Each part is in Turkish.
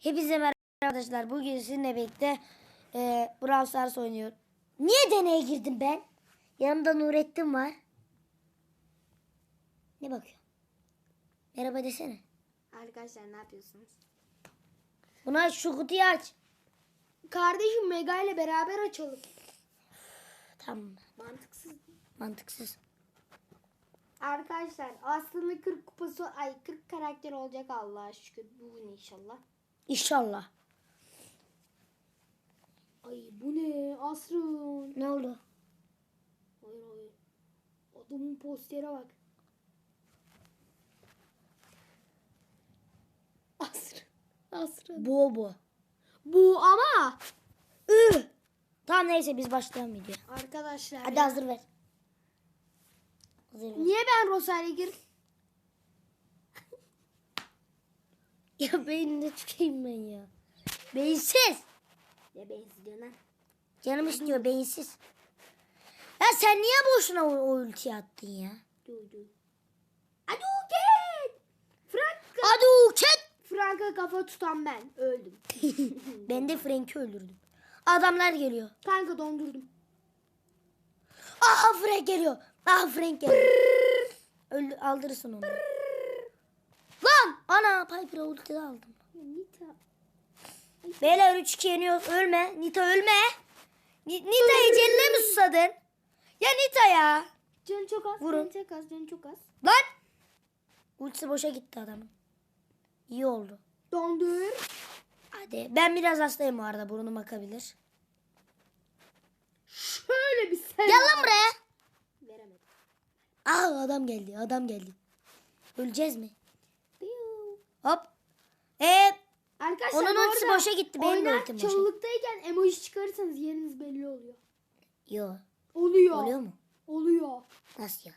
Hepinize merhaba arkadaşlar. Bugün sizinle birlikte e, Brawl Stars oynuyor. Niye deneye girdim ben? Yanımda Nurettin var. Ne bakıyor? Merhaba desene. Arkadaşlar ne yapıyorsunuz? Bunu aç şu kutuyu aç. Kardeşim Mega ile beraber açalım. Tamam. Mantıksız. Mantıksız. Arkadaşlar aslında 40 kupası ay 40 karakter olacak Allah'a şükür bugün inşallah. İnşallah. Ay bu ne Asrın? Ne oldu? Hayır hayır. Adamın postere bak. Asrın. Asrın. Bu bu. Bu ama Ih! Tamam neyse biz başlayalım video. arkadaşlar Hadi ya, hazır ver. Hazır ver. niye ben Rosa'ya gir? Ya beynine tükeyim ben ya. Beyinsiz. Ne benziyor lan? Canım istiyor beyinsiz. Ya sen niye boşuna o, o ultiyi attın ya? Dur dur. Aduket! Frank Hadi uçet. Frank'a kafa tutan ben. Öldüm. Ben de Frank'i öldürdüm. Adamlar geliyor. Kanka dondurdum. Aa Frank geliyor. Aa Frank geliyor. Öldü, aldırırsın onu. Lan! Ana Piper'a ulti aldım. Nita. Beyler 3-2 yeniyoruz. Ölme. Nita ölme. Ni- Nita eceline mi susadın? Ya Nita ya. Canı çok az. Vurun. Canı çok az. Canı çok az. Lan! Ultisi boşa gitti adamın. İyi oldu. Dondur. Hadi. Ben biraz hastayım bu arada. Burnum akabilir. Şöyle bir selam. Gel lan buraya. Veremedim. Aa adam geldi. Adam geldi. Öleceğiz mi? Hop. Ee, Arkadaşlar Onun bu ultisi arada boşa gitti, benim de oynar ultim boşa. çalılıktayken emoji çıkarırsanız yeriniz belli oluyor. yo. Oluyor. Oluyor mu? Oluyor. Nasıl ya?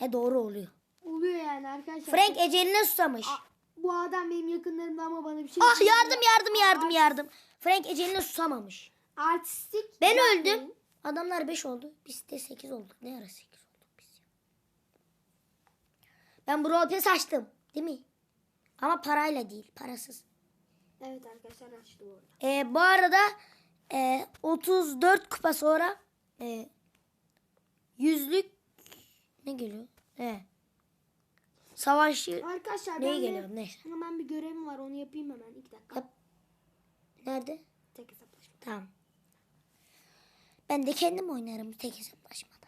E doğru oluyor. Oluyor yani arkadaşlar. Frank eceline susamış. Aa, bu adam benim yakınlarımda ama bana bir şey Ah yardım yardım yardım yardım. Frank eceline susamamış. Artistik. Ben yapmayın. öldüm. Adamlar 5 oldu. Biz de 8 olduk. Ne ara 8 olduk biz ya? Ben Brawl Pass açtım. Değil mi? Ama parayla değil. Parasız. Evet arkadaşlar açtı bu arada. E, bu arada e, 34 kupa sonra e, yüzlük ne geliyor? E, savaşçı Arkadaşlar neye ben geliyor? Neyse. hemen bir görevim var onu yapayım hemen. İki dakika. Yap. Nerede? Tek hesaplaşma. Tamam. Ben de kendim oynarım tek hesaplaşmada.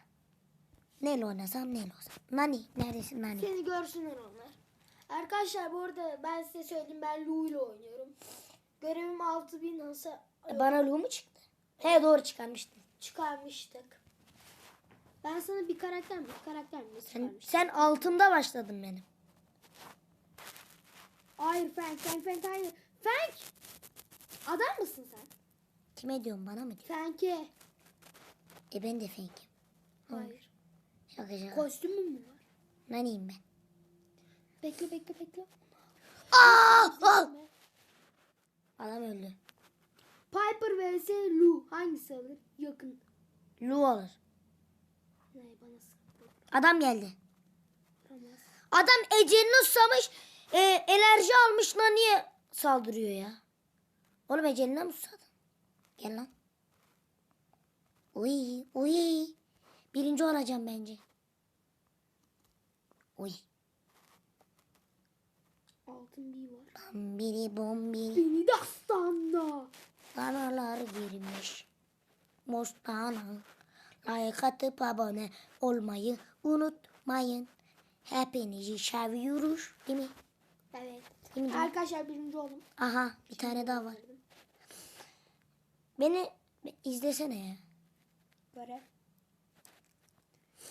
Neyle oynasam neyle olsam. Nani. Neredesin Nani? Seni görsünler onlar. Arkadaşlar bu arada ben size söyleyeyim ben Lu ile oynuyorum. Görevim 6000 olsa E, Bana Lu mu çıktı? He doğru çıkarmıştın. çıkarmıştık. Ben sana bir karakter mi? Bir karakter mi? Sen, sen altımda başladın benim. Hayır Frank, Frank, Frank, hayır. Frank! Adam mısın sen? Kime diyorsun bana mı diyorsun? Frank'e. E ben de fake'im. Hayır. Şaka şaka. Kostümün mü var? Nani'yim ben. Bekle bekle bekle. Aa! Aa! Adam öldü. Piper vs Lu. Hangisi alır? Yakın. Lu alır. Ne bana sıktı. Adam geldi. Tamam. Adam ecelini susamış. E, enerji almış Nani'ye saldırıyor ya. Oğlum eceline mi susadın? Gel lan. Uy, uy. Birinci olacağım bence. Uy. Altın var. Bombiri bombiri. Beni de aslanla. Kanalar girmiş. Mostana. Like atıp abone olmayı unutmayın. Hepinizi seviyoruz. Değil mi? Evet. Değil mi? Arkadaşlar birinci oldum. Aha bir tane daha var. Beni be- izlesene ya. Böyle.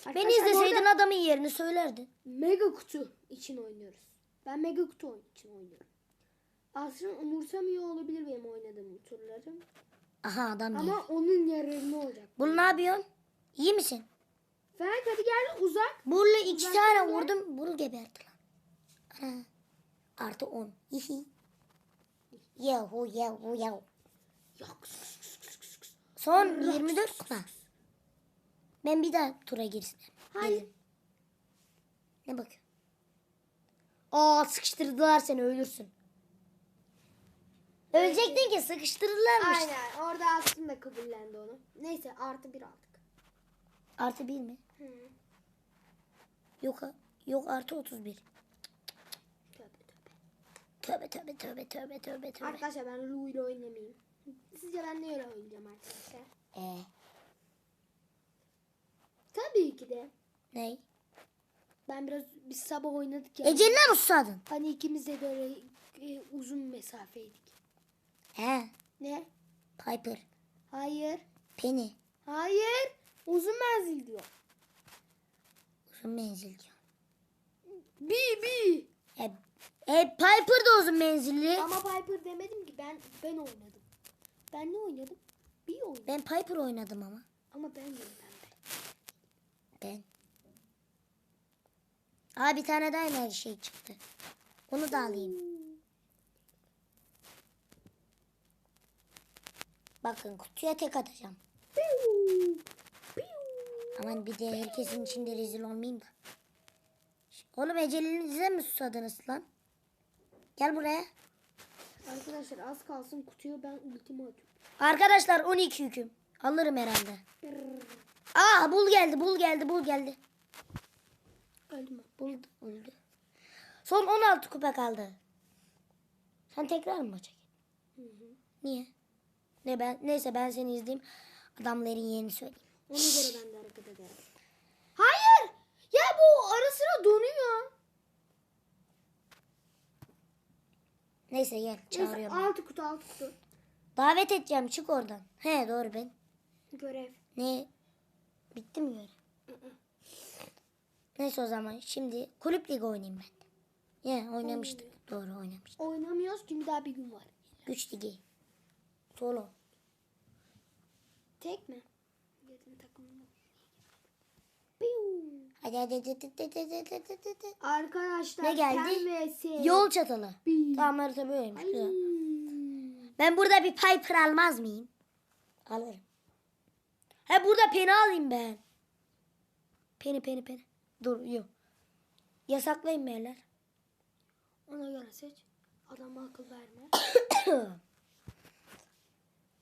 Beni Arkadaşlar bu izleseydin arada adamın yerini söylerdin. Mega kutu için oynuyoruz. Ben mega kutu için oynuyorum. Aslında umursamıyor olabilir benim oynadığım bu turları. Aha adam. Ama onun yararına olacak. Bunu ne yapıyorsun? İyi misin? Frank hadi gel uzak. Burla iki Uzaktan tane gel. vurdum. Burul geberdi lan. Ana. Artı on. Hihi. Yahu yahu yahu. Yok. Son 24 kupa. Ben bir daha tura girsin. Hayır. Ne bakıyorsun? Aa sıkıştırdılar seni ölürsün. Ölecektin ki sıkıştırırlarmış. Aynen orada aslında kabullendi onu. Neyse artı bir aldık. Artı bir mi? Hı. Yok yok artı 31. Tövbe tövbe. Tövbe tövbe tövbe tövbe. Arkadaşlar ben Lu ile oynamayayım. Sizce ben neyle oynayacağım arkadaşlar? Ee, Tabii ki de. ne? Ben biraz biz sabah oynadık ya. Eceline mi susadın? Hani ikimiz de böyle e, uzun mesafeydik. He. Ne? Piper. Hayır. Penny. Hayır. Uzun menzil diyor. Uzun menzil diyor. Bi bi. E, e, Piper da uzun menzilli. Ama Piper demedim ki ben ben oynadım. Ben ne oynadım? Bir oynadım. Ben Piper oynadım ama. Ama ben de ben. Ben. Aa bir tane daha enerji şey çıktı. Onu da alayım. Bakın kutuya tek atacağım. Aman bir de herkesin içinde rezil olmayayım da. Oğlum ecelinize mi susadınız lan? Gel buraya. Arkadaşlar az kalsın kutuya ben ultimi atıyorum. Arkadaşlar 12 yüküm. Alırım herhalde. Aa bul geldi bul geldi bul geldi. Öldü mü? Buldu öldü. Son 16 kupa kaldı. Sen tekrar mı maça git? Niye? Ne ben neyse ben seni izleyeyim. Adamların yerini söyleyeyim. Ona göre ben de hareket ederim. Hayır. Ya bu ara sıra donuyor. Neyse gel Neyse, çağırıyorum. altı kutu altı kutu. Davet edeceğim çık oradan. He doğru ben. Görev. Ne? Bitti mi göre? Neyse o zaman şimdi kulüp ligi oynayayım ben. Ye yeah, oynamıştık. Oynamıyor. Doğru oynamıştık. Oynamıyoruz çünkü daha bir gün var. Güç ligi. Solo. Tek mi? Hadi hadi hadi hadi hadi hadi hadi. Arkadaşlar ne geldi? Yol çatalı. Tamam harita böyleymiş. Ben burada bir Piper almaz mıyım? Alırım. Ha burada peni alayım ben. Peni peni peni. Dur yok. Yasaklayın beyler. Ona göre seç. Adama akıl verme.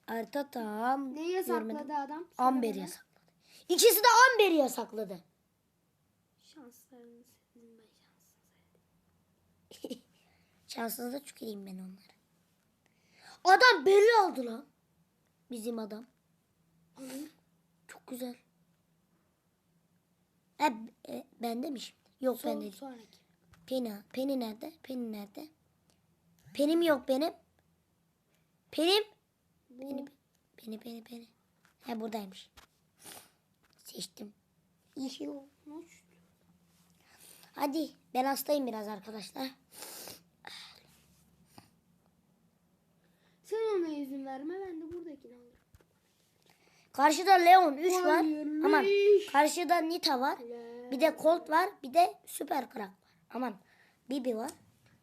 Harita tam. Ne yasakladı görmedim. adam? Amber bana. yasakladı. İkisi de Amber'i yasakladı. Şanslarınız sizin ben şanssız. Şansınıza tüküreyim ben onları. Adam belli aldı lan. Bizim adam. Çok güzel. E, e, bende mi şimdi? Yok son, bende değil. sonraki. Peni. Peni nerede? Peni nerede? Penim yok benim. Penim. Peni. Peni peni peni. Ha buradaymış. Seçtim. İyi o. Uç. Hadi ben hastayım biraz arkadaşlar. Sen ona izin verme ben de buradakini alırım. Karşıda Leon 3 var. Aman karşıda Nita var. Bir de Colt var. Bir de Süper Krak var. Aman Bibi var.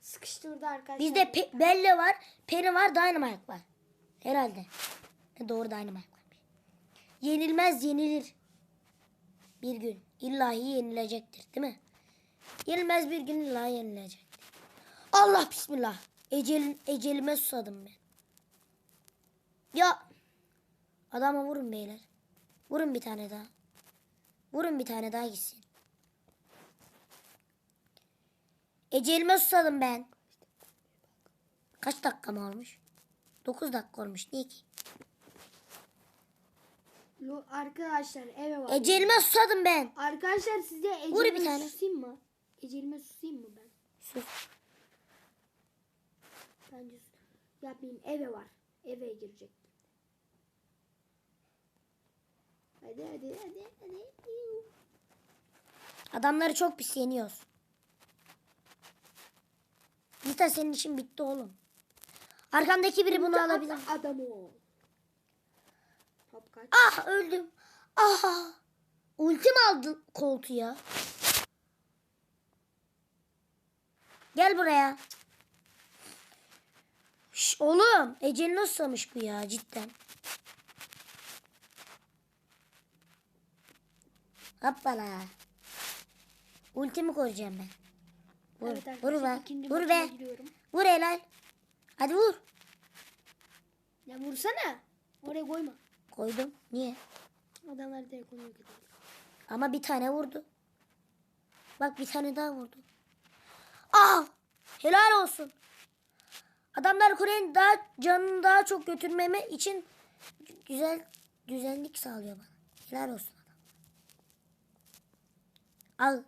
Sıkıştırdı arkadaşlar. Bizde Pe- Belle var. Penny var. Dynamite var. Herhalde. E, doğru Dynamite varmış. Yenilmez yenilir. Bir gün. İllahi yenilecektir. Değil mi? Yenilmez bir gün illa yenilecektir. Allah bismillah. Ecel, ecelime susadım ben. Ya. Adama vurun beyler. Vurun bir tane daha. Vurun bir tane daha gitsin. Ecelime susadım ben. Kaç dakika mı olmuş? 9 dakika olmuş. Niye ki? Lo- Arkadaşlar eve var. Ecelime susadım ben. Arkadaşlar size Vur bir ecelime tane. susayım mı? Ecelime susayım mı ben? Sus. Bence sus- yapmayayım. Eve var. Eve girecek. Hadi hadi hadi hadi. Adamları çok pis yeniyoruz. Nita senin işin bitti oğlum. Arkamdaki biri bunu alabilir. Adam kaç. Ah öldüm. Ah. Ultim aldı koltuğu ya. Gel buraya. Şş, oğlum ecelini susamış bu ya cidden. Hoppala. Ultimi koruyacağım ben. Vur, Evet vur be. Vur be. giriyorum. Vur helal. Hadi vur. Ya vursana. Oraya koyma. Koydum. Niye? Adamlar direkt onu yok. Ama bir tane vurdu. Bak bir tane daha vurdu. Ah! Helal olsun. Adamlar kulenin daha canını daha çok götürmeme için güzel düzenlik sağlıyor bana. Helal olsun. Al.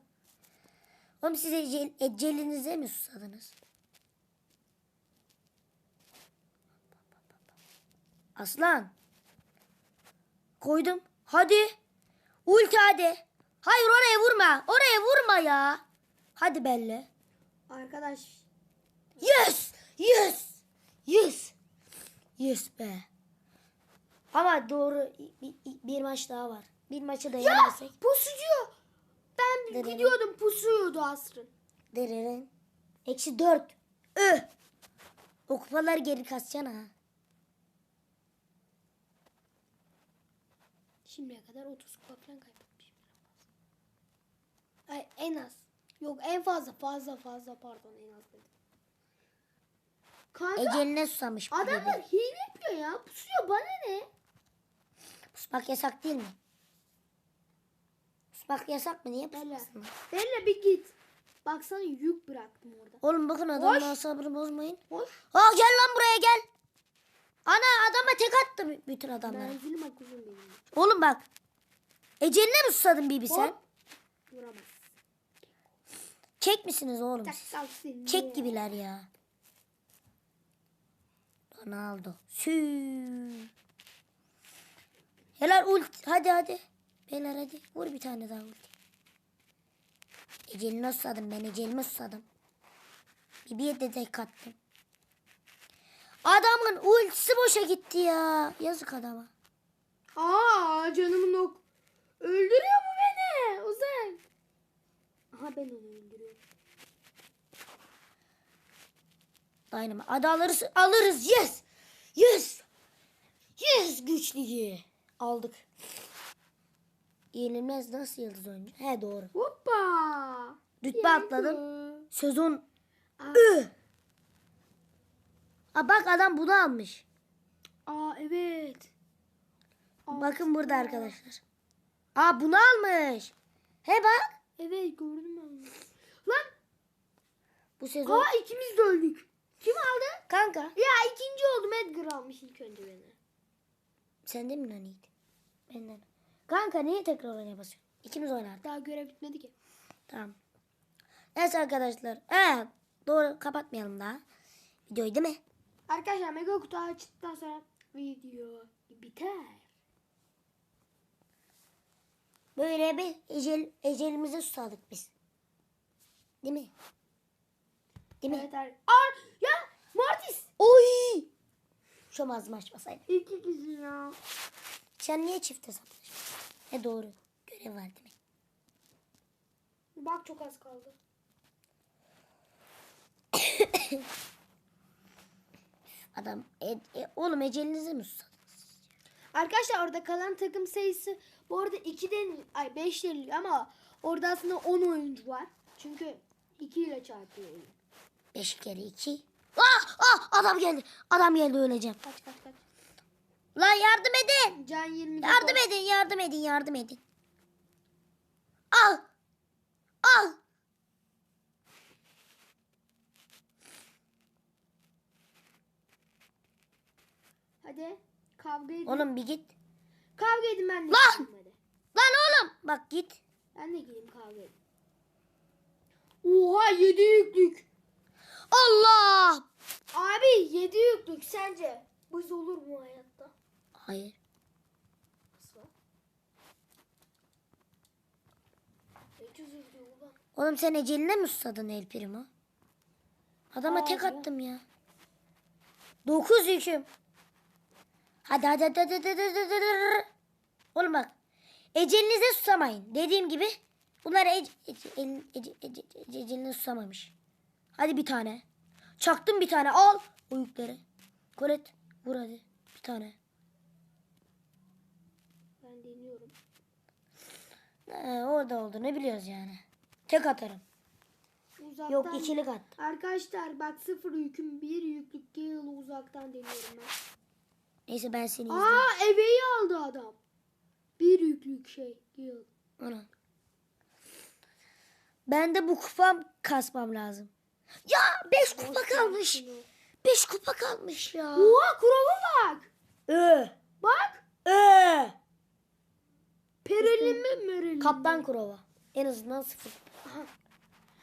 Oğlum siz ecel, ecelinize mi susadınız? Aslan. Koydum. Hadi. Ulti hadi. Hayır oraya vurma. Oraya vurma ya. Hadi Belle. Arkadaş Yes! Yes! Yes! Yes be. Ama doğru bir, bir maç daha var. Bir maçı da Ya yenersek. pusucu. Ben Dedenin- gidiyordum pusuyordu Asrın. Dereren. Eksi dört. Öh! O kupaları geri kasacaksın ha. Şimdiye kadar 30 kupa falan kaybetmişim. Ay en az. Yok en fazla fazla fazla pardon en az dedim. Kanka Eceline susamış bu adamlar bebe. hile yapıyor ya. Pusuyor bana ne? Pusmak yasak değil mi? Pusmak yasak mı? Niye Bella. Bella bir git. Baksana yük bıraktım orada. Oğlum bakın adamın Hoş. asabını bozmayın. Hoş. Aa gel lan buraya gel. Ana adama tek attı bütün adamlar. Menzilim akuzum benim. Oğlum bak. Eceline mi susadın Bibi sen? Vuramaz. Kek misiniz oğlum. Kek gibiler ya. Ronaldo. Sü. Helal ulti. Hadi hadi. Beyler hadi. Vur bir tane daha ulti. Eceline susadım ben. Ecelime susadım. Bibi'ye de tek attım. Adamın ultisi boşa gitti ya. Yazık adama. Aa canımın ok. Öldürüyor mu beni? Uzak. Aha ben onu öldürüyorum. Dynamite. Hadi alırız. Alırız. Yes. Yes. Yes güçlüyü. Aldık. Yenilmez nasıl yıldız oyuncu? He doğru. Hoppa. Rütbe atladım. Sezon Ü. Aa, bak adam bunu almış. aa evet. Aa, Bakın burada arkadaşlar. Aa bunu almış. He bak. Evet gördüm ben. Lan Bu sezon. aa ikimiz de öldük. Kim aldı? Kanka. Ya ikinci oldum Edgar almış ilk önce beni. Sende mi naniydi? Benden. Kanka niye tekrar oynaya basıyorsun? İkimiz oynardık. Daha görev bitmedi ki. Tamam. Neyse arkadaşlar. Evet. Doğru kapatmayalım daha. Videoyu değil mi? Arkadaşlar mega kutu açtıktan sonra video biter. Böyle bir ecel, ecelimize susadık biz. Değil mi? Değil mi? Evet ar- ya Mortis. Oy! Şu ağzımı açmasaydım. İki kişi ya. Sen niye çifte satıyorsun? He doğru. Görev var mi? Bak çok az kaldı. Adam e, e, oğlum ecelinize mi susadınız? Arkadaşlar orada kalan takım sayısı bu arada 2'den ay 5 deniliyor ama orada aslında 10 oyuncu var. Çünkü 2 ile çarpıyor oyun. 5 kere 2. Ah, ah, adam geldi. Adam geldi öleceğim. Kaç kaç kaç. Lan yardım edin. Can 20 Yardım edin, yardım edin, yardım edin. Al. Al. Hadi kavga edin. Oğlum bir git. Kavga edin ben de Lan! hadi. Lan oğlum. Bak git. Ben de gideyim kavga edin. Oha 7 yüklük. Allah. Abi 7 yüklük sence biz olur mu hayatta? Hayır. Nasıl? 800 yüklük ulan. Oğlum sen eceline mi susadın El Primo? Adama tek Hayır. attım ya. 9 yüküm. Hadi hadi hadi hadi hadi hadi hadi, hadi. Oğlum bak. Ecelinize susamayın. Dediğim gibi bunlar ece, ece, el- ece, ece, ece, eceline susamamış. Hadi bir tane. Çaktım bir tane. Al o yükleri. Kolet vur hadi. Bir tane. Ben deniyorum. Ee, orada oldu. Ne biliyoruz yani. Tek atarım. Uzaktan. Yok ikilik attım. Arkadaşlar bak sıfır yüküm bir yüklük Gale'ı uzaktan deniyorum ben. Neyse ben seni izleyeyim. Aa eveyi aldı adam. Bir yüklük şey. Yıl. Ana. Ben de bu kupam kasmam lazım. Ya 5 kupa kalmış. 5 kupa kalmış ya. Oha kurova bak. Ee, Bak. ee. Pereli mi mereli? Kaptan Kurova. En azından sıfır.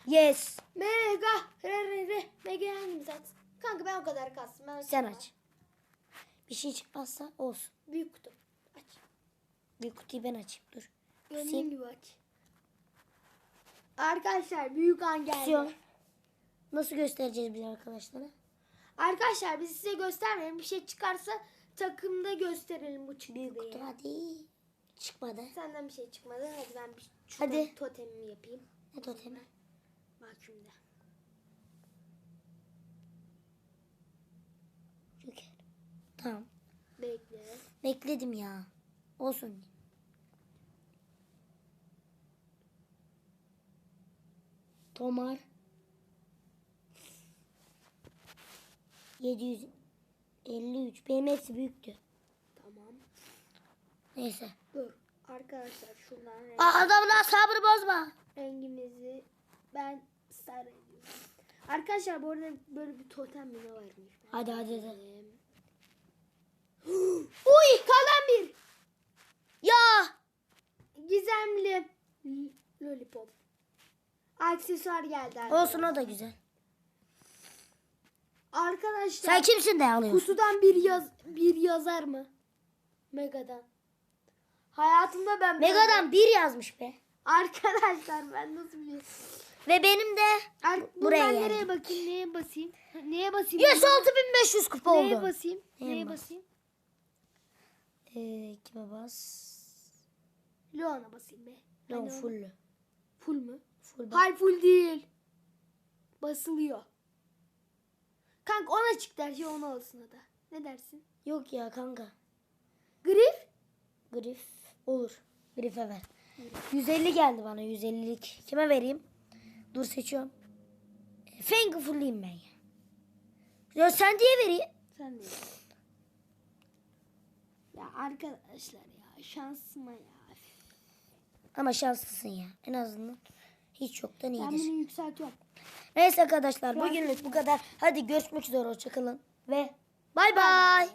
Yes. Mega. Re re re. Mega hangimiz atsın? Kanka ben o kadar kastım. Ben Sen aç. Bir şey çıkmazsa olsun. Büyük kutu. Aç. Bir kutuyu ben açayım. Dur. Gönlün Sil. gibi aç. Arkadaşlar büyük an geldi. Kutuyor. Nasıl göstereceğiz biz arkadaşlara? Arkadaşlar biz size göstermeyelim. Bir şey çıkarsa takımda gösterelim bu çıktı Büyük kutu hadi. Çıkmadı. Senden bir şey çıkmadı. Hadi ben bir Hadi. totemimi yapayım. Ne totemi? Bak şimdi. Joker. Tamam. Bekle. Bekledim ya. Olsun. Tomar. 753. Benim hepsi büyüktü. Neyse. Dur. Arkadaşlar şuradan renk- Aa, adamın asabını bozma. rengimizi ben sarı ediyorum. Arkadaşlar bu arada böyle bir totem mi ne varmış? Hadi hadi hadi. Uy kalan bir. Ya. Gizemli lollipop. Aksesuar geldi arkadaşlar. Olsun o da güzel. Arkadaşlar Sen kimsin de alıyorsun? kutudan bir yaz bir yazar mı? Mega'dan. Hayatımda ben Megadan bir yazmış be. Arkadaşlar ben nasıl biliyorum? Ve benim de Ar Buraya geldi. nereye bakayım? Neye basayım? Neye basayım? Yes 6500 kupa Neye oldu. basayım? Neye Neye bas? basayım? Ee, kime bas? Leon'a basayım be. Yok Hani o- full. Full mü? Full. Hayır full değil. Basılıyor. Kanka ona çıktı her şey ona olsun o da. Ne dersin? Yok ya kanka. Grif? Grif olur. Grif'e ver. 150 geldi bana 150'lik. Kime vereyim? Dur seçiyorum. E, Feng'i fulleyim ben ya. Ya sen diye vereyim. Sen de. Ya arkadaşlar ya şansıma ya. Ama şanslısın ya. En azından hiç yoktan Ben iyidir. bunu yükseltiyorum. Neyse arkadaşlar bugünlük bu kadar. Hadi görüşmek üzere hoşçakalın. Ve bay bay.